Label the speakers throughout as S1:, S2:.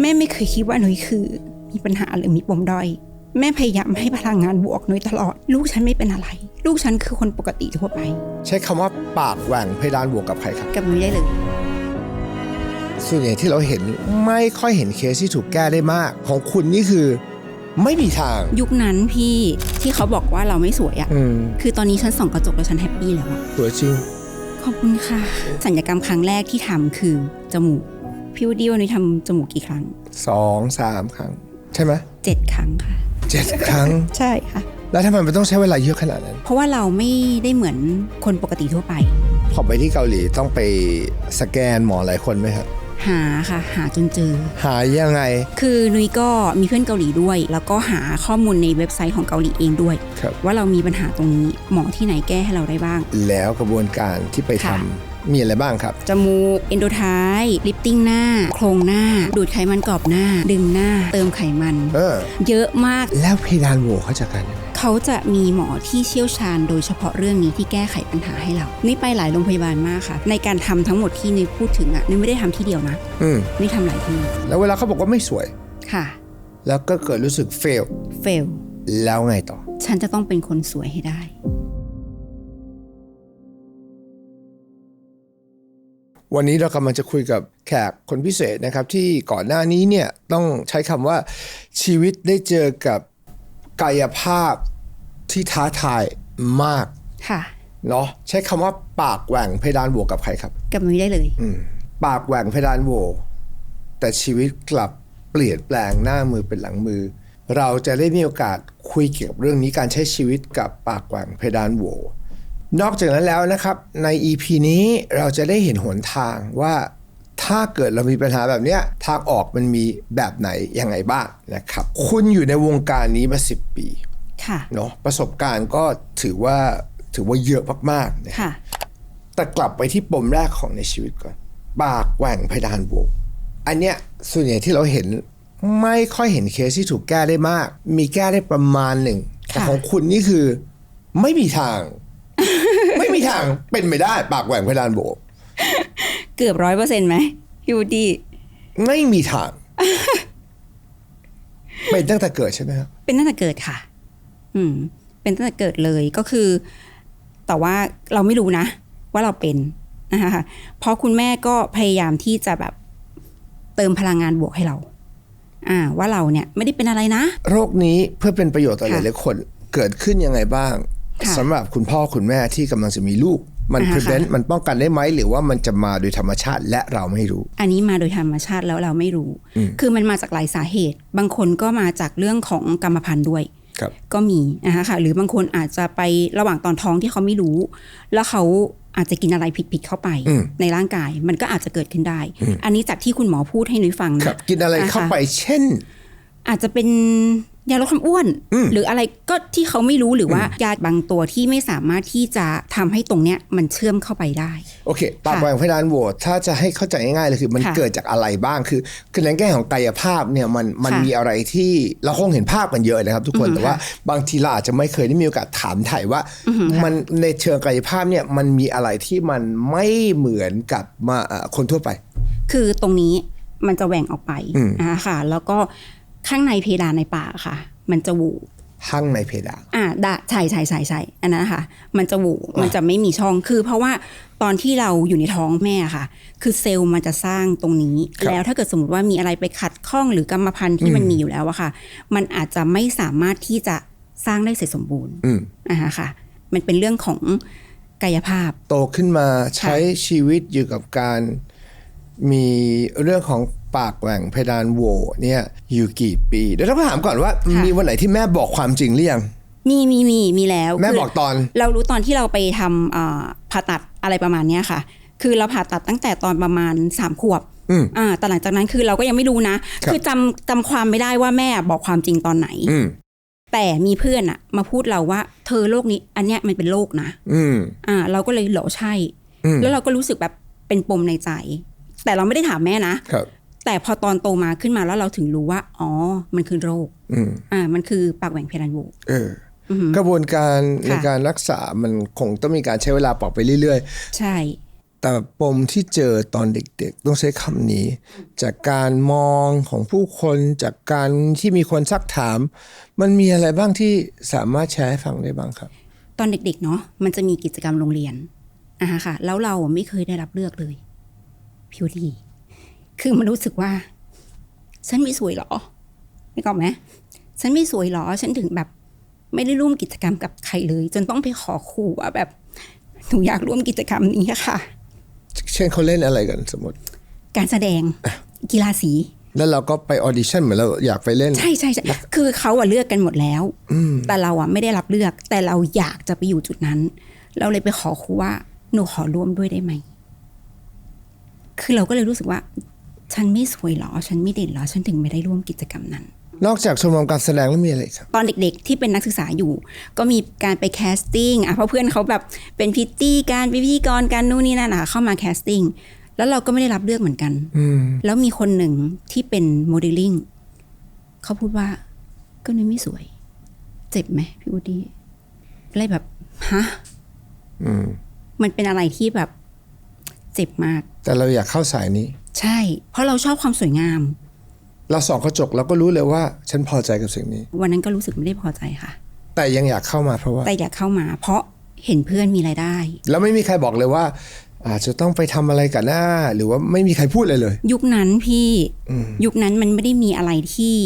S1: แม่ไม่เคยคิดว่านุ้ยคือ มีปัญหาหรือมีปมด้อยแม่พยายามให้พลังงานบวกนุ้ยตลอด ลูกฉันไม่เป็นอะไร ลูกฉันคือคนปกติทั่วไป
S2: ใช้คำว่าปากแหว่งเพดานบวกกับใครครับ
S1: กับนุ้ยได้เลย
S2: ส่วนใหญ่ที่เราเห็นไม่ค่อยเห็นเคสที่ถูกแก้ได้มาก ของคุณนี่คือ ไม่มีทาง
S1: ยุคนั้นพี่ที่เขาบอกว่าเราไม่สวยอะ
S2: อืม
S1: คือตอนนี้ฉันส่องกระจกแล้วฉันแฮปปี้แล้วอะ
S2: ตัวจริง
S1: ขอบคุณค่ะ สัญญกรรมครั้งแรกที่ทำคือจมูก พี่วดดี้วันนี้ทำจมูกกี่ครั้ง
S2: สองสามครั้ง ใช่ไหม
S1: เจ็ดครั้งค่ะ
S2: เจ็ดครั้ง
S1: ใช่ค่ะ
S2: แล้วทำไมมันต้องใช้เวลาเยอะขนาดนั้น
S1: เพราะว่าเราไม่ได้เหมือนคนปกติทั่วไป
S2: พอไปที่เกาหลีต้องไปสแกนหมอหลายคนไหมครับ
S1: หาค่ะ หาจนเจอ
S2: หายังไง
S1: คือนุ้ยก็มีเพื่อนเกาหลีด้วย แล้วก็หาข้อมูลในเว็บไซต์ของเกาหลีเองด้วย
S2: ครับ
S1: ว่าเรามีปัญหาตรงนี้หมอที่ไหนแก้ให้เราได้บ้าง
S2: แล้วกระบวนการที่ไปทำ
S1: ค่ะ
S2: มีอะไรบ้างครับ
S1: จมูก เอนโดไทลิฟติ้งหน้า โครงหน้า ดูดไขมันกรอบหน้า ดึงหน้า เติมไขมัน
S2: เออ
S1: เยอะมาก
S2: แล้วเพดานโหวเขาจัดการยังไง
S1: เขาจะมีหมอที่เชี่ยวชาญโดยเฉพาะเรื่องนี้ที่แก้ไขปัญหาให้เรา นี่ไปหลายโรงพยาบาลมากค่ะ ในการทำทั้งหมดที่นุ้ยพูดถึงอะนุ้ยไม่ได้ทำที่เดียวนะ
S2: อืม
S1: นุ้ยทำหลายที่
S2: แล้วเวลาเขาบอกว่าไม่สวย
S1: ค่ะ
S2: แล้วก็เกิดรู้สึกเฟล
S1: เฟล
S2: แล้วไงต่อ
S1: ฉันจะต้องเป็นคนสวยให้ได้
S2: วันนี้เรากำลังจะคุยกับแขกคนพิเศษนะครับที่ก่อนหน้านี้เนี่ยต้องใช้คำว่าชีวิตได้เจอกับกายภาพที่ท้าทายมาก
S1: ค่ะ
S2: เนาะใช้คำว่าปากแหว่งเพดานโหวกับใครครับ
S1: กับนุ้ยได้เลย
S2: ปากแหว่งเพดานโหวแต่ชีวิตกลับเปลี่ยนแปลงหน้ามือเป็นหลังมือ เราจะได้มีโอกาสคุยเกี่ยวกับเรื่องนี้การใช้ชีวิตกับปากแหว่งเพดานโหว นอกจากนั้นแล้วนะครับใน EP นี้เราจะได้เห็นหนทางว่าถ้าเกิดเรามีปัญหาแบบเนี้ยทางออกมันมีแบบไหนยังไงบ้างนะครับ คุณอยู่ในวงการนี้มา 10 ปี
S1: ค่ะ
S2: เนาะประสบการณ์ก็ถือว่าถือว่าเยอะมากๆนะ
S1: ค่ะ
S2: แต่กลับไปที่ปมแรกของในชีวิตก่อน ปากแหว่งเพดานโหวอันเนี้ยส่วนใหญ่ที่เราเห็นไม่ค่อยเห็นเคสที่ถูกแก้ได้มาก มีแก้ได้ประมาณหนึ่งแต่
S1: ค่ะ
S2: ของคุณนี่คือไม่มีทางไม่มี ทางเป็นไม่ได้ ปากแหว่งเพดานโหว
S1: เกือบร้อยเปอร์เซ็นต์ไหมพี่วูดดี้
S2: ไม่มีทาง เป็นตั้งแต่เกิดใช่ไหมครับ
S1: เป็นตั้งแต่เกิดค่ะ อืม เป็นตั้งแต่เกิดเลยก็คือ แต่ว่าเราไม่รู้นะ ว่าเราเป็นนะคะเพราะคุณแม่ก็พยายามที่จะแบบเติมพลังงานบวกให้เรา อ่า ว่าเราเนี่ยไม่ได้เป็นอะไรนะ
S2: โรคนี้เพื่อเป็นประโยชน์ต่อห
S1: ค่ะ
S2: ลายๆคน เกิดขึ้นยังไงบ้าง
S1: ค่ะ
S2: สำหรับคุณพ่อคุณแม่ที่กำลังจะมีลูกมัน
S1: อ่าค่ะ
S2: prevent มันป้องกันได้ไหมหรือว่ามันจะมาโดยธรรมชาติและเราไม่รู้
S1: อันนี้มาโดยธรรมชาติแล้วเราไม่รู้ คือมันมาจากหลายสาเหตุ บางคนก็มาจากเรื่องของกรรมพันธุ์ด้วย
S2: ครับ
S1: ก็มีนะคะค่ะ หรือบางคนอาจจะไประหว่างตอนท้องที่เขาไม่รู้ แล้วเขาอาจจะกินอะไรผิดๆเข้าไป
S2: อืม
S1: ในร่างกายมันก็อาจจะเกิดขึ้นได้ อันนี้จากที่คุณหมอพูดให้นุ้ยฟัง
S2: ครั
S1: นะ
S2: บกินอะไรเข้าไปเช่น
S1: อาจจะเป็น ยาลดความอ้วน หรืออะไรก็ที่เขาไม่รู้หรือว่ายาบางตัวที่ไม่สามารถที่จะทำให้ตรงเนี้ยมันเชื่อมเข้าไปได้
S2: โอเคปากแหว่งเพดานโหวถ้าจะให้เข้าใจง่ายๆเลยคือมัน
S1: ค่ะ
S2: เกิดจากอะไรบ้างคือคือในแง่ของกายภาพเนี่ยมันมัน
S1: ค่ะ
S2: มีอะไรที่เราคงเห็นภาพกันเยอะนะครับ ทุกคน
S1: อืม
S2: แต่ว่า
S1: ค่ะ
S2: บางทีเราอาจจะไม่เคยได้มีโอกาสถามถ่ายว่า มันในเชิงกายภาพเนี่ยมันมีอะไรที่มันไม่เหมือนกับมาเอ่อคนทั่วไป
S1: คือตรงนี้มันจะแหว่งออกไป
S2: อืม
S1: อ่าค่ะ แล้วก็ ข้างในเพดานในปากค่ะ มันจะหวู
S2: ข้างในเพดาน
S1: อ่าดะใช่ใช่ใช่ใช่อันนั้นนะคะมันจะหวูมันจะไม่มีช่องคือ เพราะว่าตอนที่เราอยู่ในท้องแม่ค่ะ คือเซลล์มันจะสร้างตรงนี้
S2: ครับ
S1: แล้วถ้าเกิดสมมติว่ามีอะไรไปขัดข้องหรือกรรมพันธุ์ที่มันมีอยู่แล้วอะค่ะ มันอาจจะไม่สามารถที่จะสร้างได้เสร็จสมบูรณ์
S2: อืม
S1: นะคะค่ะ มันเป็นเรื่องของกายภาพ
S2: โตขึ้นมาใช้ชีวิตอยู่กับการมีเรื่องของ ปากแหว่งเพดานโหวเนี่ยอยู่กี่ปีเดี๋ยวต้องถามก่อนว่า
S1: ค่ะ
S2: มีวันไหนที่แม่บอกความจริงหรือยัง
S1: มีมีมีมีแล้ว
S2: แม่
S1: คื
S2: บอกตอน
S1: เรารู้ตอนที่เราไปทำอ่าผ่าตัดอะไรประมาณเนี้ยค่ะ คือเราผ่าตัดตั้งแต่ตอนประมาณสามขวบ
S2: อืม
S1: อ่าแต่หลังจากนั้นคือเราก็ยังไม่รู้นะ
S2: ครับ
S1: คือจำจำความไม่ได้ว่าแม่บอกความจริงตอนไหน
S2: อืม
S1: แต่มีเพื่อนอะมาพูดเราว่า เธอโรคนี้ อันเนี้ยมันเป็นโรคนะ
S2: อืม
S1: อ่า เราก็เลยเหรอใช่
S2: อืม
S1: แล้วเราก็รู้สึกแบบเป็นปมในใจ แต่เราไม่ได้ถามแม่นะ
S2: ครับ
S1: แต่พอตอนโตมาขึ้นมาแล้วเราถึงรู้ว่า อ๋อ มันคือโรค
S2: อืม
S1: อ่า มันคือปากแหว่งเพดานโหว
S2: เอออกระบวนการใน
S1: ค่ะ
S2: การรักษามันคงต้องมีการใช้เวลาปรับไปเรื่อย
S1: ใช่
S2: ๆแต่ปมที่เจอตอนเด็กๆ ต้องใช้คำนี้ จากการมองของผู้คนจากการที่มีคนซักถาม มันมีอะไรบ้างที่สามารถแชร์ให้ฟังได้บ้างครับ
S1: ตอนเด็กๆเนาะมันจะมีกิจกรรมโรงเรียนอ่าค่ะ แล้วเราไม่เคยได้รับเลือกเลยพิวดี คือมันรู้สึกว่า ฉันไม่สวยเหรอไม่กออกไหมฉันไม่สวยเหรอ ฉันถึงแบบ ไม่ได้ร่วมกิจกรรมกับใครเลย จนต้องไปขอครูว่าแบบหนูอยากร่วมกิจกรรมนี้ค่ะ
S2: เช่นเขาเล่นอะไรกันสมมติ
S1: การแสดงกีฬาสี
S2: แล้วเราก็ไปออดิชั่นเหมือนเราอยากไปเล่น
S1: ใช่ใช่ใช่คือเขาอะเลือกกันหมดแล้วแต่เราอะไม่ได้รับเลือก แต่เราอยากจะไปอยู่จุดนั้น เราเลยไปขอครูว่าหนูขอร่วมด้วยได้ไหมคือเราก็เลยรู้สึกว่า ฉันไม่สวยเหรอ ฉันไม่เด่นเหรอ ฉันถึงไม่ได้ร่วมกิจกรรมนั้น
S2: นอกจากชมรมการแสดงแล้วมีอะไรอีกครับ
S1: ตอนเด็กๆ ที่เป็นนักศึกษาอยู่ ก็มีการไปแคสติ้งอะเพราะเพื่อนเขาแบบเป็นพิตตี้การเป็นพิธีกรการนู่นนี่นั่นอะเข้ามาแคสติ้งแล้วเราก็ไม่ได้รับเลือกเหมือนกัน
S2: อืม
S1: แล้วมีคนหนึ่งที่เป็นโมเดลลิ่งเขาพูดว่าก็นุ้ยไม่สวย เจ็บไหมพี่วูดดี้อะไรแบบฮะ
S2: อืม
S1: มันเป็นอะไรที่แบบ เจ็บมาก
S2: แต่เราอยากเข้าสายนี้
S1: ใช่ เพราะเราชอบความสวยงาม
S2: เราส่องกระจกเราก็รู้เลยว่า ฉันพอใจกับสิ่งนี้
S1: วันนั้นก็รู้สึกไม่ได้พอใจค่ะ
S2: แต่ยังอยากเข้ามาเพราะว่า
S1: แต่อยากเข้ามา เพราะเห็นเพื่อนมีรายได้
S2: แล้วไม่มีใครบอกเลยว่า อาจจะต้องไปทำอะไรกันหน้า หรือว่าไม่มีใครพูดเลยเลย
S1: ยุคนั้นพี่ยุคนั้นมันไม่ได้มีอะไรที่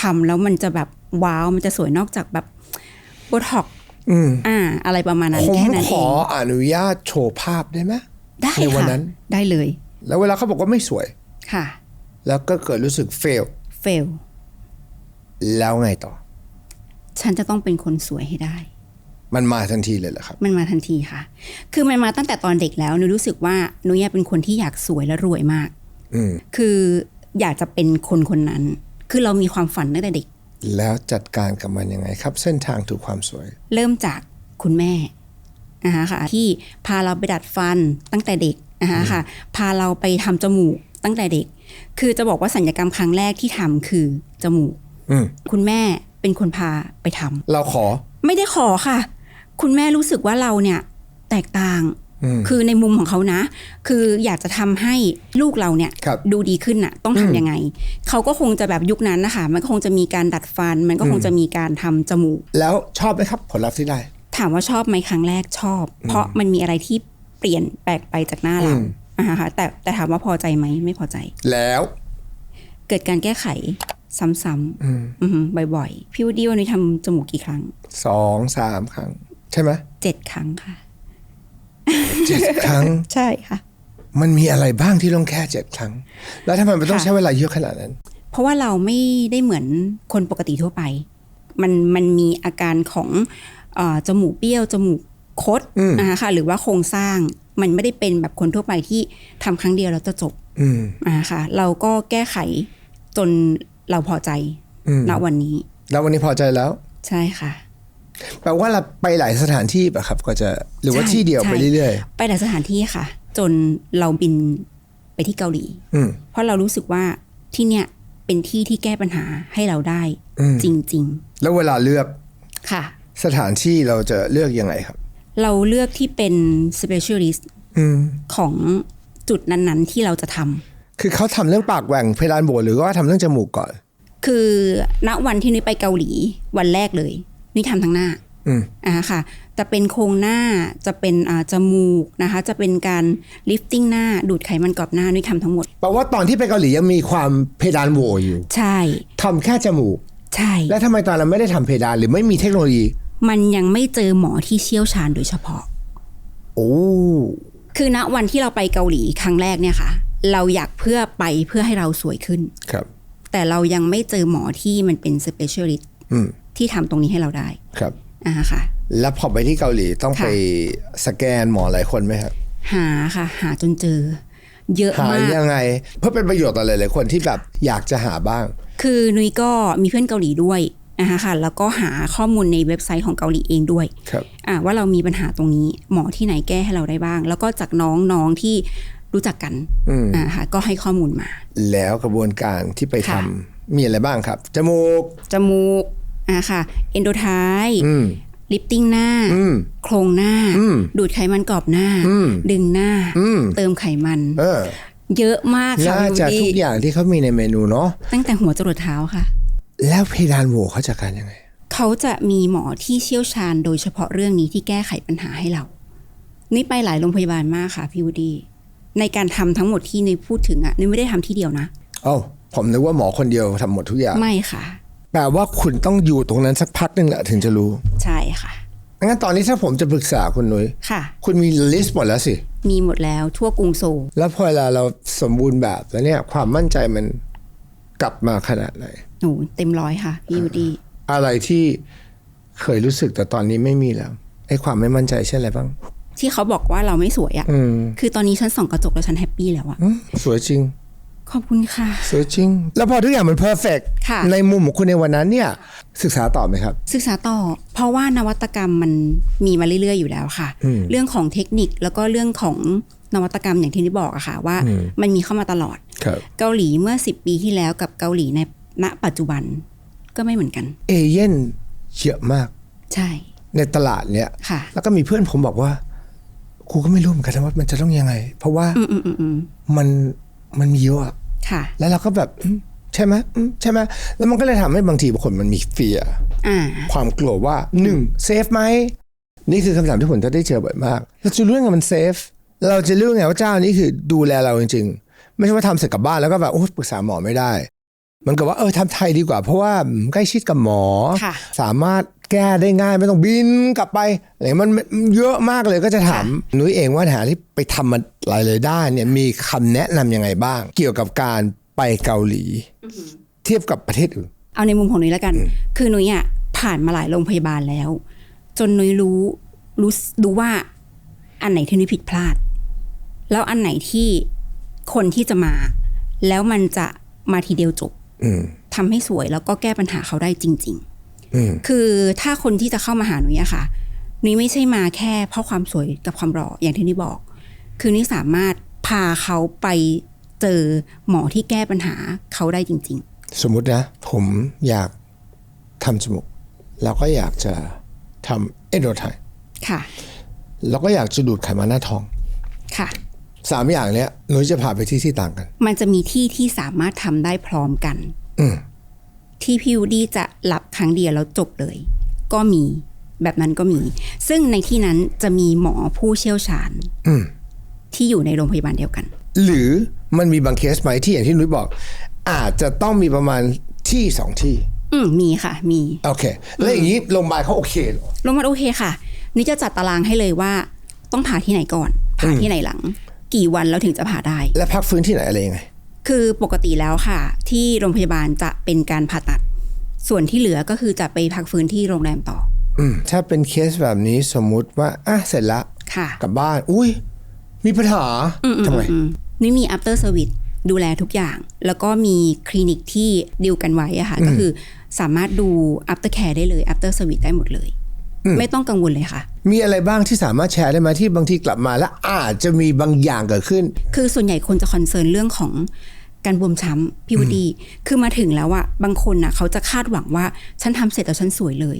S1: ทำแล้วมันจะแบบว้าวมันจะสวยนอกจากแบบโบท็อก
S2: อืม
S1: อ่า อะไรประมาณนั้น
S2: ผม
S1: แค่นั้น
S2: ข
S1: เอ
S2: องอนุญาตโชว์ภาพได้ไหม
S1: ได้
S2: ในวัน
S1: ค่ะ
S2: นั้น
S1: ได้เลย
S2: แล้วเวลาเขาบอกว่าไม่สวย
S1: ค่ะ
S2: แล้วก็เกิดรู้สึกเฟล
S1: เฟล
S2: แล้วไงต่อ
S1: ฉันจะต้องเป็นคนสวยให้ได้
S2: มันมาทันทีเลยเหรอครับ
S1: มันมาทันทีค่ะ คือมันมาตั้งแต่ตอนเด็กแล้วหนูรู้สึกว่าหนูอยากเป็นคนที่อยากสวยและรวยมาก
S2: อืม
S1: คืออยากจะเป็นคนคนนั้น คือเรามีความฝันตั้งแต่เด็ก
S2: แล้วจัดการกับมันยังไงครับ เส้นทางถูกความสวย
S1: เริ่มจากคุณแม่ นะคะค่ะที่พาเราไปดัดฟันตั้งแต่เด็กนะคะค่ะพาเราไปทำจมูกตั้งแต่เด็ก คือจะบอกว่าสัญญกรรมครั้งแรกที่ทำคือจมูก
S2: อืม
S1: คุณแม่เป็นคนพาไปทำ
S2: เราขอ
S1: ไม่ได้ขอค่ะ คุณแม่รู้สึกว่าเราเนี่ยแตกต่าง
S2: อืม
S1: คือในมุมของเขานะ คืออยากจะทำให้ลูกเราเนี่ย
S2: ครับ
S1: ดูดีขึ้นน่ะ ต้องทำยังไง เขาก็คงจะแบบยุคนั้นนะคะ มันก็คงจะมีการดัดฟัน มันก็คงจะมีการทำจมูก
S2: แล้วชอบไหมครับผลลัพธ์ที่ได้
S1: ถามว่าชอบไหมครั้งแรกชอบ เพราะมันมีอะไรที่เปลี่ยนแปลกไปจากหน้าเรา
S2: อืม
S1: อ่าค่ะแต่แต่ถามว่าพอใจไหมไม่พอใจ
S2: แล้ว
S1: เกิดการแก้ไขซ้ำ
S2: อืม
S1: ๆอือหือบ่อยๆ พี่วูดดี้วันนี้ทำจมูกกี่ครั้ง
S2: สองสามครั้ง ใช่ไหม
S1: เจ็ดครั้งค่ะ
S2: เจ็ดครั้ง
S1: ใช่ค่ะ
S2: มันมีอะไรบ้างที่ต้องแค่เจ็ดครั้ง แล้วทำไมมันต้อง
S1: ค่ะ
S2: ใช้เวลาเยอะขนาดนั้น
S1: เพราะว่าเราไม่ได้เหมือนคนปกติทั่วไป มันมันมีอาการของเออ จมูกเบี้ยวจมูกคด
S2: อืม
S1: นะคะค่ะหรือว่าโครงสร้างมันไม่ได้เป็นแบบคนทั่วไปที่ทำครั้งเดียวแล้วจะจบ
S2: อืม
S1: อ่าค่ะเราก็แก้ไขจนเราพอใจ
S2: อืม
S1: ณวันนี้
S2: แล้ววันนี้พอใจแล้ว
S1: ใช่ค่ะ
S2: แปลว่าเราไปหลายสถานที่ปะครับ ก็จะหรือว่า
S1: ใช่
S2: ที่เดียว
S1: ใช่
S2: ไปเรื่อย
S1: ไปหลายสถานที่ค่ะ จนเราบินไปที่เกาหลี
S2: ๆอืม
S1: เพราะเรารู้สึกว่าที่เนี่ยเป็นที่ที่แก้ปัญหาให้เราได้
S2: อืม
S1: จริง
S2: แล้วเวลาเลือก
S1: ๆค่ะ
S2: สถานที่เราจะเลือกยังไงครับ
S1: เราเลือกที่เป็น specialist
S2: อืม
S1: ของจุดนั้นๆ ที่เราจะทำ
S2: คือเขาทำเรื่องปากแหว่งเพดานโหวหรือว่าทำเรื่องจมูกก่อน
S1: คือณวันที่นุ้ยไปเกาหลีวันแรกเลยนุ้ยทำทั้งหน้า
S2: อืม
S1: อ่าค่ะ จะเป็นโครงหน้าจะเป็นอ่าจมูกนะคะ จะเป็นการ lifting หน้าดูดไขมันกรอบหน้านุ้ยทำทั้งหมด
S2: แปลว่าตอนที่ไปเกาหลียังมีความเพดานโหวอยู่
S1: ใช่
S2: ทำแค่จมูก
S1: ใช่
S2: แล้วทำไมตอนนั้นไม่ได้ทำเพดานหรือไม่มีเทคโนโลยี
S1: มันยังไม่เจอหมอที่เชี่ยวชาญโดยเฉพาะ
S2: โอ้
S1: คือณวันที่เราไปเกาหลีครั้งแรกเนี่ยค่ะ เราอยากเพื่อไปเพื่อให้เราสวยขึ้น
S2: ครับ
S1: แต่เรายังไม่เจอหมอที่มันเป็น specialist
S2: อืม
S1: ที่ทำตรงนี้ให้เราได้
S2: ครับ
S1: อ่าค่ะ
S2: แล้วพอไปที่เกาหลีต้อง
S1: ค่ะ
S2: ไปสแกนหมอหลายคนไหมครับ
S1: หาค่ะ หาจนเจอ เยอะ
S2: หามา
S1: ก
S2: ยังไง เพื่อเป็นประโยชน์ต่อหลายๆคนที่แบบอยากจะหาบ้าง
S1: คือนุ้ยก็มีเพื่อนเกาหลีด้วย นะคะค่ะแล้วก็หาข้อมูลในเว็บไซต์ของเกาหลีเองด้วย
S2: ครับ
S1: อ่าว่าเรามีปัญหาตรงนี้หมอที่ไหนแก้ให้เราได้บ้าง แล้วก็จากน้องๆที่รู้จักกัน
S2: อืม
S1: อ่าค่ะก็ให้ข้อมูลมา
S2: แล้วกระบวนการที่ไปทำ
S1: ค่ะ
S2: มีอะไรบ้างครับ จมูก
S1: จมูกอ่าค่ะ เอนโดไท
S2: อืม
S1: ลิฟติ้งหน้า
S2: อืม
S1: โครงหน้า
S2: อืม
S1: ดูดไขมันกรอบหน้า
S2: อืม
S1: ดึงหน้า
S2: อืม
S1: เติมไขมัน
S2: เออ
S1: เยอะมากค่ะ
S2: น่า
S1: พี่
S2: จะ
S1: วูด
S2: ทุก
S1: ดี้
S2: อย่างที่เขามีในเมนูเนาะ
S1: ตั้งแต่หัวจรดเท้าค่ะ
S2: แล้วเพดานโหวเขาจัดการยังไง
S1: เขาจะมีหมอที่เชี่ยวชาญโดยเฉพาะเรื่องนี้ที่แก้ไขปัญหาให้เรา นี่ไปหลายโรงพยาบาลมากค่ะพี่วูดดี้ในการทำทั้งหมดที่นุ้ยพูดถึงอะนุ้ยไม่ได้ทำที่เดียวนะ
S2: เอ้าผมนึกว่าหมอคนเดียวทำหมดทุกอย่าง
S1: ไม่ค่ะ
S2: แปลว่าคุณต้องอยู่ตรงนั้นสักพักหนึ่งแหละถึงจะรู้
S1: ใช่ค่ะ
S2: งั้นตอนนี้ถ้าผมจะปรึกษาคุณนุ้ย
S1: ค่ะ
S2: คุณมีลิสต์หมดแล้วสิ
S1: มีหมดแล้วทั่วกรุงโซล
S2: แล้วพอเวลาเราสมบูรณ์แบบแล้วเนี่ยความมั่นใจมันกลับมาขนาดไหน
S1: หนูเต็มร้อยค่ะพี่วูดดี้
S2: อะไรที่เคยรู้สึกแต่ตอนนี้ไม่มีแล้วไอ้ความไม่มั่นใจเช่นอะไรบ้าง
S1: ที่เขาบอกว่าเราไม่สวยอะ่ะ
S2: อืม
S1: คือตอนนี้ฉันส่องกระจกแล้วฉันแฮปปี้แล้วอะ
S2: อืมสวยจริง
S1: ขอบคุณค่ะ
S2: สวยจริง แล้วพอทุกอย่างมันเพอร์เฟก
S1: ค่ะ
S2: ในมุมของคุณในวันนั้นเนี่ย ศึกษาต่อไหมครับ
S1: ศึกษาต่อ เพราะว่านวัตกรรมมันมีมาเรื่อย ๆ อยู่แล้วค่ะ เรื่องของเทคนิคแล้วก็เรื่องของนวัตกรรมอย่างที่นี่บอกอะค่ะว่า มันมีเข้ามาตลอด
S2: ครับ
S1: เกาหลีเมื่อ 10 ปีที่แล้วกับเกาหลีใน ณปัจจุบันก็ไม่เหมือนกัน
S2: เอเย่นเยอะมาก
S1: ใช่
S2: ในตลาดเนี่ย
S1: ค่ะ
S2: แล้วก็มีเพื่อนผมบอกว่ากูก็ไม่รู้เหมือนกันนะว่ามันจะต้องยังไง เพราะว่า
S1: อืมอืมอืมอืม
S2: มันมันมีเยอะอะ
S1: ค่ะ
S2: แล้วเราก็แบบอืมใช่ไหมอืมใช่ไหมแล้วมันก็เลยทำให้บางทีบางคนมันมีเฟีย
S1: อ่า
S2: ความกลัวว่าหนึ่งเซฟไหมนี่คือคำถามที่ผมจะได้เจอบ่อยมากเราจะรู้ยังไงมันเซฟเราจะรู้ยังไงว่าเจ้านี้คือดูแลเราจริง ๆ ไม่ใช่ว่าทำเสร็จกลับบ้านแล้วก็แบบโอ้ปรึกษาหมอไม่ได้ มันก็ว่าเออทำไทยดีกว่า เพราะว่าใกล้ชิดกับหมอ
S1: ค่ะ
S2: สามารถแก้ได้ง่ายไม่ต้องบินกลับไปอะไรมันมันเยอะมากเลยก็จะถามนุ้ยเองว่าหาที่ไปทำมาหลายๆด้านเนี่ยมีคำแนะนำยังไงบ้าง เกี่ยวกับการไปเกาหลี เทียบกับประเทศอื่น
S1: เอาในมุมของนุ้ยแล้วกัน คือนุ้ยอะผ่านมาหลายโรงพยาบาลแล้ว จนนุ้ยรู้รู้รู้ว่าอันไหนที่นุ้ยผิดพลาด แล้วอันไหนที่คนที่จะมา แล้วมันจะมาทีเดียวจบ
S2: อืม
S1: ทำให้สวยแล้วก็แก้ปัญหาเขาได้จริง
S2: อืม
S1: ๆคือถ้าคนที่จะเข้ามาหานุ้ยอะค่ะนุ้ยไม่ใช่มาแค่เพราะความสวยกับความหล่ออย่างที่นุ้ยบอก คือนุ้ยสามารถพาเขาไปเจอหมอที่แก้ปัญหาเขาได้จริง
S2: สมมุตินะ ผมอยากทำจมูกแล้วก็อยากจะทำเอโดไท
S1: ๆค่ะ
S2: แล้วก็อยากจะดูดไขมันหน้าท้อง
S1: ค่ะ
S2: สามอย่างเนี้ยนุ้ยจะพาไปที่ที่ต่างกัน
S1: มันจะมีที่ที่สามารถทำได้พร้อมกัน
S2: อืม
S1: ที่พิวดี้จะรับครั้งเดียวแล้วจบเลย ก็มีแบบนั้นก็มี ซึ่งในที่นั้นจะมีหมอผู้เชี่ยวชาญ
S2: อืม
S1: ที่อยู่ในโรงพยาบาลเดียวกัน
S2: หรือมันมีบางเคสไหมที่อย่างที่นุ้ยบอก อาจจะต้องมีประมาณที่สองที่
S1: อืมมีค่ะ มี
S2: โอเค แล้วอย่างนี้โรงพยาบาลเขาโอเคเหรอ
S1: โรงพยาบาลโอเคค่ะ นี่จะจัดตารางให้เลยว่า ต้องผ่าที่ไหนก่อนผ่าที่ไหนหลัง กี่วันแล้วถึงจะผ่าได้
S2: และพักฟื้นที่ไหนอะไรยังไง
S1: คือปกติแล้วค่ะ ที่โรงพยาบาลจะเป็นการผ่าตัด ส่วนที่เหลือก็คือจะไปพักฟื้นที่โรงแรมต่อ
S2: อืมถ้าเป็นเคสแบบนี้สมมุติว่าอะเสร็จละ
S1: ค่ะ
S2: กลับบ้าน อุ้ยมีปัญหาทำไง
S1: อืมนี่มี after service ดูแลทุกอย่าง แล้วก็มีคลินิกที่ดิวกันไว้อะค่ะ ก็คือสามารถดู after care ได้เลย after service ได้หมดเลย ไม่ต้องกังวลเลยค่ะ
S2: มีอะไรบ้างที่สามารถแชร์ได้ไหมที่บางทีกลับมาแล้วอาจจะมีบางอย่างเกิดขึ้น
S1: คือส่วนใหญ่คนจะคอนเซิร์นเรื่องของการบวมช้ำพี่วดี คือมาถึงแล้วอะบางคนน่ะเขาจะคาดหวังว่าฉันทำเสร็จแล้วฉันสวยเลย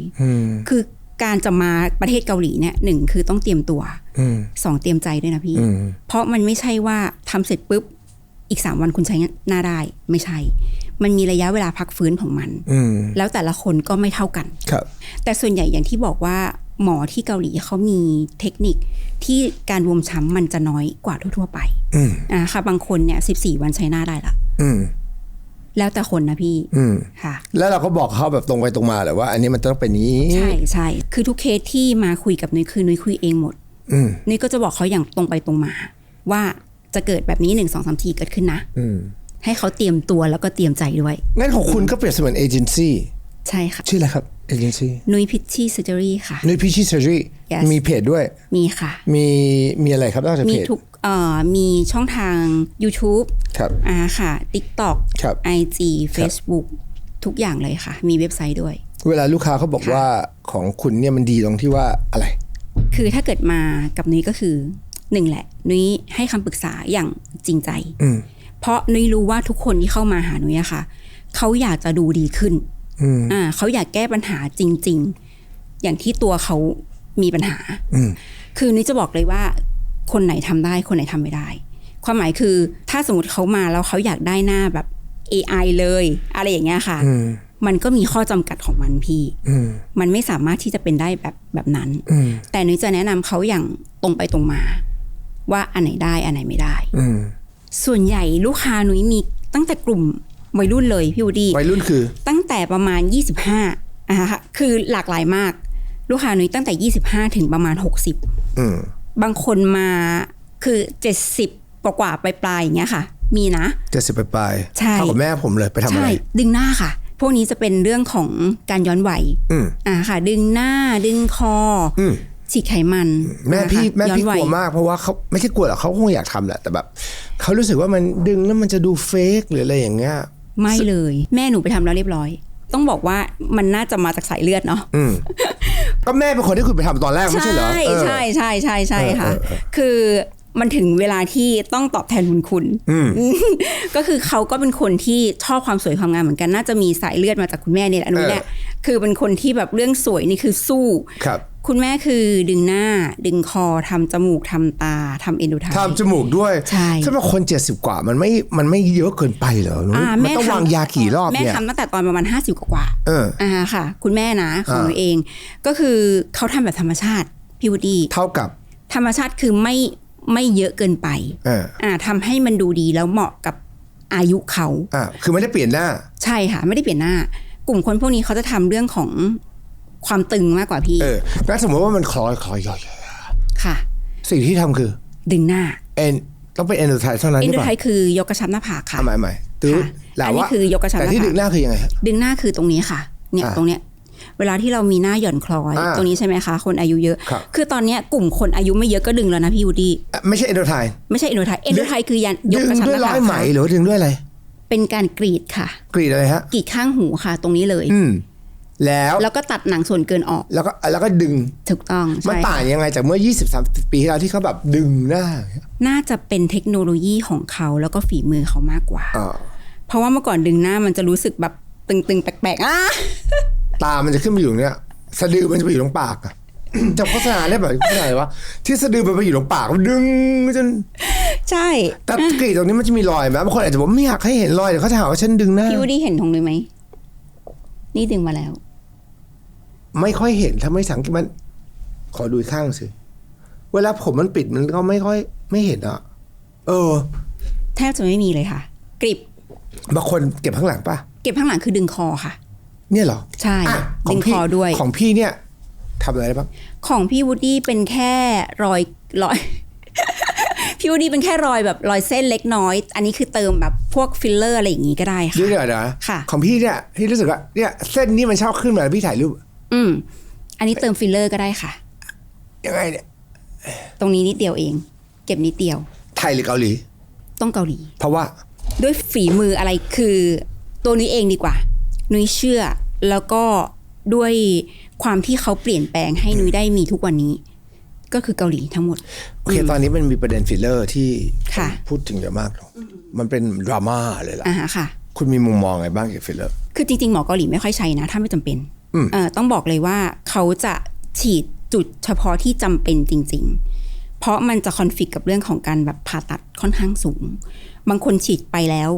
S1: คือการจะมาประเทศเกาหลีเนี่ยหนึ่งคือต้องเตรียมตัว
S2: อืม
S1: สองเตรียมใจด้วยนะพี่
S2: อืม
S1: เพราะมันไม่ใช่ว่าทำเสร็จปุ๊บอีกสามวันคุณใช้หน้าได้ไม่ใช่ มันมีระยะเวลาพักฟื้นของมัน
S2: อืม
S1: แล้วแต่ละคนก็ไม่เท่ากัน
S2: ครับ
S1: แต่ส่วนใหญ่อย่างที่บอกว่าหมอที่เกาหลีเขามีเทคนิคที่การบวมช้ำมันจะน้อยกว่าทั่ว ๆ ไป
S2: อืม
S1: อ่าค่ะ บางคนเนี่ยสิบสี่วันใช้หน้าได้ละ
S2: อืม
S1: แล้วแต่คนนะพี่
S2: อืม
S1: ค่ะ
S2: แล้วเราก็บอกเขาแบบตรงไปตรงมาแหละว่า อันนี้มันต้องเป็นอย่างนี้
S1: ใช่ใช่คือทุกเคสที่มาคุยกับนุ้ยคือนุ้ยคุยเองหมด
S2: อืม
S1: นุ้ยก็จะบอกเขาอย่างตรงไปตรงมา ว่าจะเกิดแบบนี้หนึ่งสองสามทีเกิดขึ้นนะ
S2: อืม
S1: ให้เขาเตรียมตัวแล้วก็เตรียมใจด้วย
S2: งั้นของคุณก็เปรียบเสมือนเอเจนซี่
S1: ใช่ค่ะ
S2: ชื่ออะไรครับเอเจนซี่
S1: นุ้ยพิชชี่เซอร์เจอรี่ค่ะ
S2: นุ้ยพิชิเซอร์รี่
S1: Yes
S2: มีเพจด้วย
S1: มีค่ะ
S2: มีมีอะไรครับนอกจาก
S1: มี
S2: เพจ
S1: ทุกเอ่อมีช่องทาง YouTube
S2: ครับ
S1: อ่าค่ะ TikTok
S2: ครับ
S1: IG Facebook ทุกอย่างเลยค่ะ มีเว็บไซต์ด้วย
S2: เวลาลูกค้าเขาบอกว่าของคุณเนี่ยมันดีตรงที่ว่าอะไร
S1: คือถ้าเกิดมากับนุ้ยก็คือหนึ่งแหละ นุ้ยให้คำปรึกษาอย่างจริงใจ
S2: อืม
S1: เพราะนุ้ยรู้ว่าทุกคนที่เข้ามาหานุ้ยอะค่ะเขาอยากจะดูดีขึ้น
S2: อืม
S1: อ่าเขาอยากแก้ปัญหาจริง ๆ อย่างที่ตัวเขามีปัญหา
S2: อืม
S1: คือนี่จะบอกเลยว่า คนไหนทำได้คนไหนทำไม่ได้ ความหมายคือถ้าสมมติเขามาแล้วเขาอยากได้หน้าแบบ AI เลย อะไรอย่างเงี้ยค่ะ
S2: อืม
S1: มันก็มีข้อจำกัดของมันพี่
S2: อืม
S1: มันไม่สามารถที่จะเป็นได้แบบแบบนั้น
S2: อืม
S1: แต่นุ้ยจะแนะนำเขาอย่างตรงไปตรงมา ว่าอันไหนได้อันไหนไม่ได้
S2: อืม
S1: ส่วนใหญ่ลูกค้านุ้ยมีตั้งแต่กลุ่มวัยรุ่นเลยพี่วูดดี้
S2: วัยรุ่นคือ
S1: ตั้งแต่ประมาณ 25อ่าค่ะคือหลากหลายมาก ลูกค้านุ้ยตั้งแต่ 25 ถึงประมาณ 60
S2: อืม
S1: บางคนมาคือ 70กว่ากว่าๆปลายๆอย่างเงี้ยค่ะ มีนะ
S2: เจ็ดสิบปลายๆ
S1: ใช่
S2: เท่ากับแม่ผมเลยไปทำอะ
S1: ใช่
S2: ไร
S1: ดึงหน้าค่ะ พวกนี้จะเป็นเรื่องของการย้อนวัย
S2: อืม
S1: อ่าค่ะ ดึงหน้าดึงคออ
S2: อืม
S1: ฉีดไขมัน
S2: แม่พี่
S1: นะคะ
S2: แม่
S1: ย้อน
S2: พี่
S1: วั
S2: ก
S1: ย
S2: ลัวมากเพราะว่าเขาไม่ใช่กลัวหรอกเขาคงอยากทำแหละแต่แบบเขารู้สึกว่ามันดึงแล้วมันจะดูเฟกหรืออะไรอย่างเงี้ย
S1: ไม่เลย แม่หนูไปทำแล้วเรียบร้อย ต้องบอกว่ามันน่าจะมาจากสายเลือดเนาะ
S2: อืมก็แม่เป็นคนที่คุณไปทำตอนแรกไม่ใช่เหรอเออ
S1: ใช่ใช่ใช่ใช่ค่ะ
S2: เออเออเออ
S1: คือ มันถึงเวลาที่ต้องตอบแทนบุญคุณ
S2: อืม
S1: ก็คือเขาก็เป็นคนที่ชอบความสวยความงามเหมือนกัน น่าจะมีสายเลือดมาจากคุณแม่เนี่ยแหละนุ้ยเนี่ยคือเป็นคนที่แบบเรื่องสวยนี่คือสู้
S2: ครับ
S1: คุณแม่คือดึงหน้าดึงคอทำจมูกทำตาทำเอนโดไท
S2: ทำจมูกด้วย
S1: ใช่
S2: ถ้าเป็นคนเจ็ดสิบกว่ามันไม่มันไม่เยอะเกินไปเหรอนุ้ย
S1: อ่า
S2: มัน
S1: แม่
S2: ต้อง
S1: ทำ
S2: วางยากี่รอบ
S1: แม่
S2: เนี่ย
S1: ทำตั้งแต่ตอนประมาณห้าสิบกว่าๆ
S2: เออ
S1: อ่าค่ะ คุณแม่นะของหนูเอง ก็คือเขาทำแบบธรรมชาติพี่วูดดี้
S2: เท่ากับ
S1: ธรรมชาติคือไม่ ไม่เยอะเกินไป
S2: เออ
S1: อ่าทำให้มันดูดีแล้วเหมาะกับอายุเขา
S2: อ่าคือไม่ได้เปลี่ยนหน้า
S1: ใช่ค่ะ ไม่ได้เปลี่ยนหน้า กลุ่มคนพวกนี้เขาจะทำเรื่องของความตึงมากกว่าพี่
S2: เออแล้วสมมติว่ามันคลอยคลอยย่อย
S1: ค่ะ
S2: สิ่งที่ทำคือ
S1: ดึงหน้า
S2: เอ็นต้องเป็นเอนโดไทเท่านั้น
S1: เอ็น
S2: ใช่
S1: โด
S2: ปะ
S1: ไทคือยกกระชับหน้าผากค่ะ
S2: ทำไมใหม่ตื้อ
S1: ค่ะ
S2: แล้
S1: อันนี้
S2: ว่า
S1: คือยกกระชับ
S2: แต่
S1: หน้า
S2: ที่
S1: ผาก
S2: ดึงหน้าคือยังไงฮะ
S1: ดึงหน้าคือตรงนี้ค่ะ เนี่ย
S2: อ่า
S1: ตรงเนี้ย เวลาที่เรามีหน้าหย่อนคล้อย
S2: อ่า
S1: ตรงนี้ใช่ไหมคะ คนอายุเยอะ
S2: ครับ
S1: คือตอนเนี้ยกลุ่มคนอายุไม่เยอะก็ดึงแล้วนะพี่วูดดี้
S2: อะไม่ใช่เอนโดไท
S1: ไม่ใช่เอ็นโดไทเอ็นโดไทคือยันย
S2: ดึ
S1: ก
S2: ง
S1: กระชับ
S2: ด้
S1: ห
S2: วย
S1: น้า
S2: ร้อ
S1: ผายก
S2: ไหม
S1: ค่ะ
S2: หรือว่าดึงด้วยอะไร
S1: เป็นการกรีดค่ะ
S2: กรีดอะไรฮะ
S1: กรีดข้างหูค่ะ ตรงนี้เลย
S2: อืมแล้ว
S1: แล้วก็ตัดหนังส่วนเกินออก
S2: แล้วก็แล้วก็ดึง
S1: ถูกต้อง
S2: มัน
S1: ใช่
S2: ต่าง
S1: ค่ะ
S2: ยังไงจากเมื่อ 20 30 ปีที่แล้วที่เขาแบบดึงหน้า
S1: น่าจะเป็นเทคโนโลยีของเขาแล้วก็ฝีมือเขามากกว่า
S2: อ่า
S1: เพราะว่าเมื่อก่อนดึงหน้ามันจะรู้สึกแบบตึงๆ แปลกๆอะ
S2: ตามันจะขึ้นมาอยู่ตรงเนี้ยสะดือมันจะไปอยู่ตรงปากอะ จำโฆษณาได้แบบโฆษณาอะไรวะที่สะดือมันไปอยู่ตรงปากมันดึงจน
S1: ใช่
S2: แต่กรีดตรงนี้มันจะมีรอยไหมบางคนอาจจะบอกไม่อยากให้เห็นรอยเดี๋ยวเขาจะหาว่าฉันดึงหน้า
S1: พี่วูดดี้เห็นตรงนี้ไหมนี่ดึงมาแล้ว
S2: ไม่ค่อยเห็นถ้าไม่สังเกตมัน ขอดูอีกข้างสิเวลาผมมันปิดมันก็ไม่ค่อย ไม่เห็นอะเออ
S1: แทบจะไม่มีเลยค่ะกริบบา
S2: งคนเก็บข้างหลังป่ะ
S1: เก็บข้างหลังคือดึงคอค่ะ
S2: เนี่ยเหรอ
S1: ใช่
S2: อะข
S1: ดึ
S2: อง
S1: งค
S2: พี่
S1: อด้วย
S2: ของพี่เนี่ยทำอะไรได้บ้าง
S1: ของพี่วูดดี้เป็นแค่รอยรอย พี่วูดดี้เป็นแค่รอยแบบรอยเส้นเล็กน้อย อันนี้คือเติมแบบพวกฟิลเลอร์อะไรอย่างงี้ก็ได้
S2: เดี๋ยว
S1: ค่ะ
S2: เดี๋ยวเดี๋ยวนะ
S1: ค่ะ
S2: ของพี่เนี่ยพี่รู้สึกว่าเนี่ยเส้นนี้มันชอบขึ้นมาแล้วพี่ถ่ายรูป
S1: อืม อันนี้เติมฟิลเลอร์ก็ได้ค่ะ
S2: ยังไงเนี่ย
S1: ตรงนี้นิดเดียวเอง เก็บนิดเดียว
S2: ไทยหรือเกาหลี
S1: ต้องเกาหลี
S2: เพราะว่า
S1: ด้วยฝีมืออะไรคือตัวนุ้ยเองดีกว่า นุ้ยเชื่อแล้วก็ด้วยความที่เขาเปลี่ยนแปลงให้นุ้ยได้มีทุกวันนี้ ก็คือเกาหลีทั้งหมด
S2: โอเค ตอนนี้มันมีประเด็นฟิลเลอร์ที่
S1: ค่ะ
S2: พูดถึงเยอะมากเนอะมันเป็นดราม่าเลยล่ะ
S1: อ่าฮะค่ะ
S2: คุณมีมุมมองไงบ้างเกี่ยวกับฟิลเลอร์
S1: คือจริง ๆ หมอเกาหลีไม่ค่อยใช้นะ ถ้าไม่จำเป็น
S2: อืม
S1: เอ่อต้องบอกเลยว่าเขาจะฉีดจุดเฉพาะที่จำเป็นจริง ๆ เพราะมันจะคอนฟ lict กับเรื่องของการแบบผ่าตัดค่อนข้างสูง บางคนฉีดไปแล้ว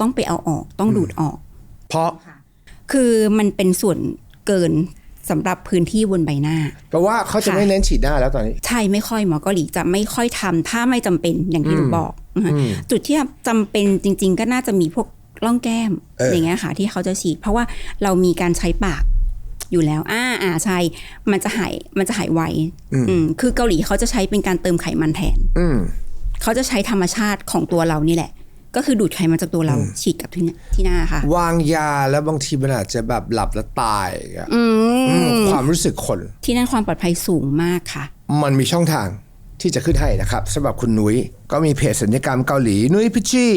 S1: ต้องไปเอาออกต้องดูดออก
S2: เพราะ
S1: คือมันเป็นส่วนเกินสำหรับพื้นที่บนใบหน้า
S2: แปลว่าเขาจะ
S1: ค่ะ
S2: ไม่เน้นฉีดหน้าแล้วตอนนี้
S1: ใช่ไม่ค่อยหมอเกาหลีจะไม่ค่อยทำถ้าไม่จำเป็นอย่างที่หนูบอกนะคะจุดที่จำเป็นจริง ๆ ก็น่าจะมีพวกร่องแก้ม
S2: เอออ
S1: อย่างเงี้ยค่ะที่เขาจะฉีด เพราะว่าเรามีการใช้ปากอยู่แล้ว อ่าอ่าใช่ มันจะหายมันจะหายไวอืมคือเกาหลีเขาจะใช้เป็นการเติมไขมันแทน
S2: อืม
S1: เขาจะใช้ธรรมชาติของตัวเรานี่แหละ ก็คือดูดไขมันจากตัวเราฉีดกับที่หน้าที่หน้าค่ะ
S2: วางยาแล้วบางทีมันอาจจะแบบหลับแล้วตายอย่างเงี้ย
S1: อืม
S2: อืมความรู้สึกคน
S1: ที่นั่นความปลอดภัยสูงมากค่ะ
S2: มันมีช่องทางที่จะขึ้นให้นะครับสำหรับคุณนุ้ยก็มีเพจสัญญกรรมเกาหลี นุ้ยพิชชี่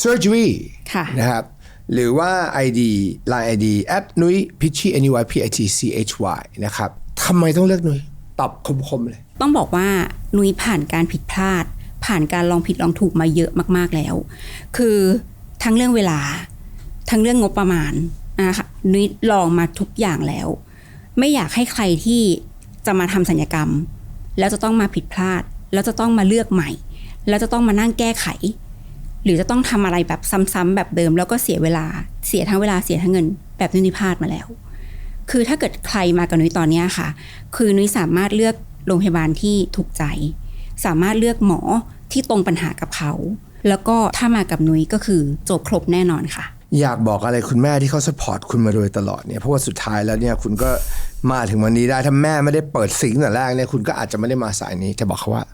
S2: surgery
S1: ค่ะ
S2: นะครับหรือว่า ID line ID at นุ้ยพิชชี่ n u y p i t c h y นะครับทำไมต้องเลือกนุ้ยตอบคมๆเลย
S1: ต้องบอกว่านุ้ยผ่านการผิดพลาด ผ่านการลองผิดลองถูกมาเยอะมาก ๆแล้ว คือทั้งเรื่องเวลา ทั้งเรื่องงบประมาณนะคะนุ้ยลองมาทุกอย่างแล้ว ไม่อยากให้ใครที่จะมาทำสัญญกรรม แล้วจะต้องมาผิดพลาด แล้วจะต้องมาเลือกใหม่ แล้วจะต้องมานั่งแก้ไข หรือจะต้องทำอะไรแบบซ้ำๆแบบเดิม แล้วก็เสียเวลาเสียทั้งเวลาเสียทั้งเงิน แบบนุ้ยพลาดมาแล้ว คือถ้าเกิดใครมากับนุ้ยตอนนี้ค่ะ คือนุ้ยสามารถเลือกโรงพยาบาลที่ถูกใจ สามารถเลือกหมอที่ตรงปัญหากับเขา แล้วก็ถ้ามากับนุ้ยก็คือจบครบแน่นอนค่ะ
S2: อยากบอกอะไรคุณแม่ที่เขาสปอร์ตคุณมาโดยตลอดเนี่ยเพราะว่าสุดท้ายแล้วเนี่ยคุณก็มาถึงวันนี้ได้ถ้าแม่ไม่ได้เปิดสิ่งแต่แรกเนี่ยคุณก็อาจจะไม่ได้มาสายนี้จะบอกเขาว่า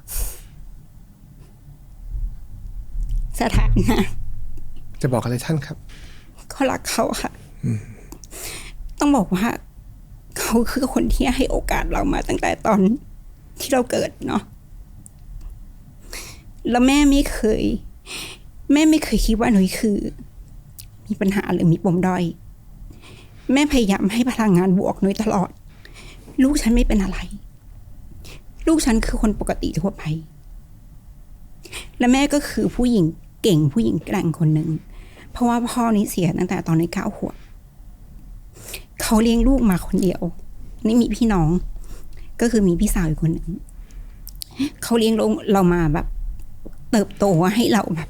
S1: สถานะ
S2: จะบอกอะไรท่านครับ
S1: ก็รักเขาค่ะต้องบอกว่า เขาคือคนที่ให้โอกาสเรามาตั้งแต่ตอนที่เราเกิดเนาะ แล้วแม่ไม่เคย แม่ไม่เคยคิดว่าหนุ่ยคือ มีปัญหาหรือมีปมด้อย แม่พยายามให้พลังงานบวกหนุ่ยตลอด ลูกฉันไม่เป็นอะไร ลูกฉันคือคนปกติทั่วไป และแม่ก็คือผู้หญิงเก่งผู้หญิงแกร่งคนหนึ่ง เพราะว่าพ่อนี้เสียตั้งแต่ตอนในเก้าขวบเขาเลี้ยงลูกมาคนเดียว นี่มีพี่น้อง ก็คือมีพี่สาวอีกคนหนึ่งเขาเลี้ยงเราเรามาแบบ เติบโตให้เราแบบ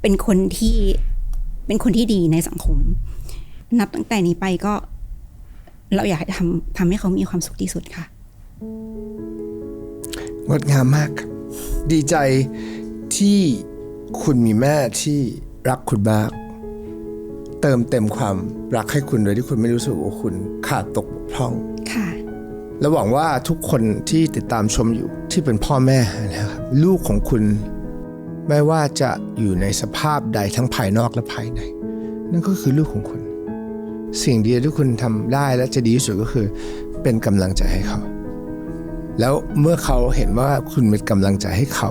S1: เป็นคนที่เป็นคนที่ดีในสังคม นับตั้งแต่นี้ไปก็ เราอยากทำทำให้เขามีความสุขที่สุดค่ะ
S2: งดงามมาก ดีใจที่คุณมีแม่ที่รักคุณมากเติมเต็มความรักให้คุณโดยที่คุณไม่รู้สึกว่าคุณขาดตกบกพร่อง และหวังว่าทุกคนที่ติดตามชมอยู่ที่เป็นพ่อแม่นะครับลูกของคุณ ไม่ว่าจะอยู่ในสภาพใดทั้งภายนอกและภายใน นั่นก็คือลูกของคุณ สิ่งเดียวที่คุณทำได้และจะดีที่สุดก็คือ เป็นกำลังใจให้เขา แล้วเมื่อเขาเห็นว่าคุณเป็นกำลังใจให้เขา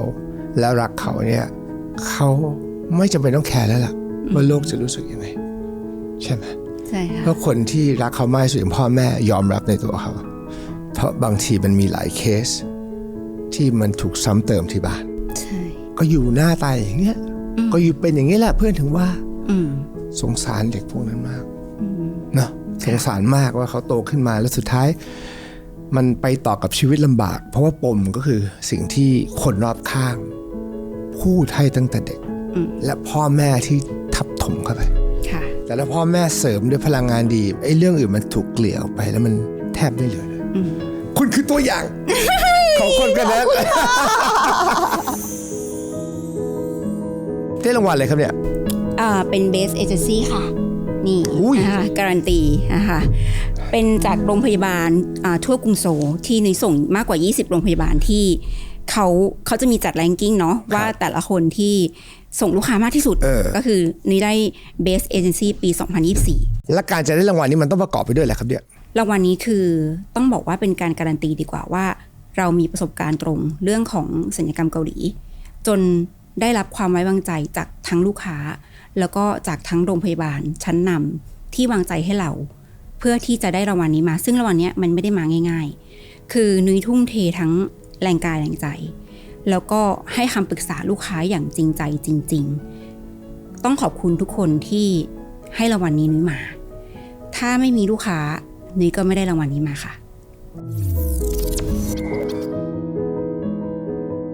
S2: แล้วรักเขาเนี่ยเขาไม่จำเป็นต้องแคร์แล้วล่ะว่าโลกจะรู้สึกยังไง ใช่ไหม
S1: ใช่ค่ะ
S2: เพราะคนที่รักเขามากที่สุดอย่างพ่อแม่ยอมรับในตัวเขา เพราะบางทีมันมีหลายเคส ที่มันถูกซ้ำเติมที่บ้าน
S1: ใช่
S2: ก็อยู่หน้าตายอย่างเงี้ย ก็อยู่เป็นอย่างนี้แหละเพื่อนถึงว่า
S1: อืม
S2: สงสารเด็กพวกนั้นมากเนาะสงสารมากว่าเขาโตขึ้นมาแล้วสุดท้าย มันไปต่อกับชีวิตลำบาก เพราะว่าปมก็คือสิ่งที่คนรอบข้าง พูดให้ตั้งแต่เด็ก และพ่อแม่ที่ทับถมเข้าไป
S1: ค่ะ
S2: แต่ถ้าพ่อแม่เสริมด้วยพลังงานดีไอ้เรื่องอื่นมันถูกเกลี่ยออกไปแล้วมันแทบไม่เหลือเลย คุณคือตัวอย่าง ของคนกันนั้นได้รางวัลเลยครับเนี่ย
S1: อ่าเป็น Base Agency ค่ะ นี่
S2: อุ้ย
S1: นะคะการันตีนะคะเป็นจากโรงพยาบาลอ่าทั่วกรุงโซลที่นุ้ยส่งมากกว่า 20 โรงพยาบาลที่เขาเขาจะมีจัดแรงกิ้งเนาะว่าแต่ละคนที่ส่งลูกค้ามากที่สุด
S2: เออ
S1: ก็คือนุ้ยได้ Base Agency ปี 2024
S2: และการจะได้รางวัลนี้มันต้องประกอบไปด้วยแหละครับเนี่ย
S1: รางวัลนี้คือต้องบอกว่าเป็นการการันตีดีกว่าว่า เรามีประสบการณ์ตรงเรื่องของสัญญกรรมเกาหลี จนได้รับความไว้วางใจจากทั้งลูกค้า แล้วก็จากทั้งโรงพยาบาลชั้นนำที่วางใจให้เรา เพื่อที่จะได้รางวัลนี้มา ซึ่งรางวัลนี้มันไม่ได้มาง่าย ๆ คือนุ้ยทุ่มเททั้งแรงกายแรงใจ แล้วก็ให้คำปรึกษาลูกค้าอย่างจริงใจจริง ๆ ต้องขอบคุณทุกคนที่ให้รางวัลนี้นุ้ยมา ถ้าไม่มีลูกค้า นุ้ยก็ไม่ได้รางวัลนนี้มาค่ะ